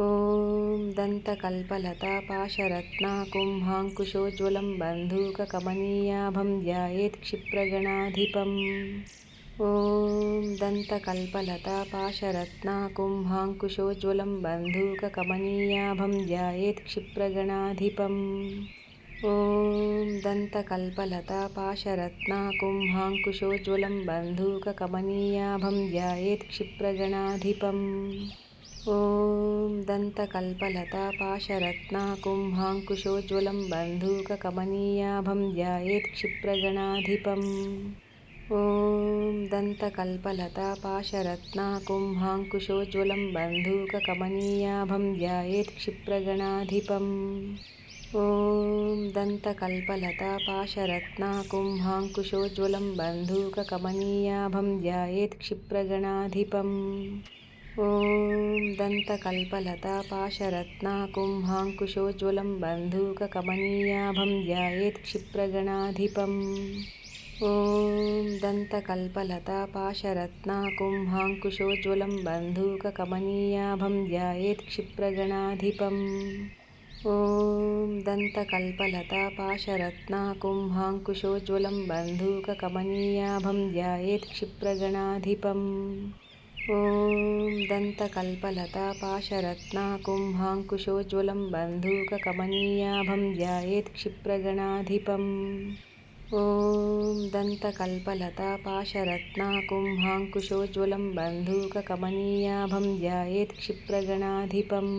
ॐ दन्तकल्पलता पाशरत्नाकुम्भाङ्कुशोज्ज्वलं बन्धूककमनीयाभं ध्यायेत् क्षिप्रगणाधिपम्। ॐ दन्तकल्पलता पाशरत्नाकुम्भाङ्कुशोज्ज्वलं बन्धूककमनीयाभं ध्यायेत् क्षिप्रगणाधिपम्। ॐ दन्तकल्पलता पाशरत्नाकुम्भाङ्कुशोज्ज्वलं बन्धूककमनीयाभं ध्यायेत् क्षिप्रगणाधिपम् ॐ दन्तकल्पलता पाशरत्नाकुम्भाङ्कुशोज्ज्वलं बन्धूककमनीयाभं ध्यायेत् क्षिप्रगणाधिपम्। ॐ दन्तकल्पलता पाशरत्नाकुम्भाङ्कुशोज्ज्वलं बन्धूककमनीयाभं ध्यायेत् क्षिप्रगणाधिपम्। ॐ दन्तकल्पलता पाशरत्नाकुम्भाङ्कुशोज्ज्वलं बन्धूककमनीयाभं ध्यायेत् क्षिप्रगणाधिपम् ॐ पाशरत्नाकुम्भाङ्कुशोज्ज्वलं बन्धूककमनीयाभं ध्यायेत् क्षिप्रगणाधिपम्। ॐ दन्तकल्पलता पाशरत्नाकुम्भाङ्कुशोज्ज्वलं बन्धूककमनीयाभं ध्यायेत् क्षिप्रगणाधिपम्। ॐ दन्तकल्पलता पाशरत्नाकुम्भाङ्कुशोज्ज्वलं बन्धूककमनीयाभं ध्यायेत् क्षिप्रगणाधिपम्। ॐ दन्तकल्पलता पाशरत्नाकुम्भाङ्कुशोज्ज्वलं बन्धूककमनीयाभं ध्यायेत् क्षिप्रगणाधिपम्। ॐ दन्तकल्पलता पाशरत्नाकुम्भाङ्कुशोज्ज्वलं बन्धूककमनीयाभं ध्यायेत् क्षिप्रगणाधिपम्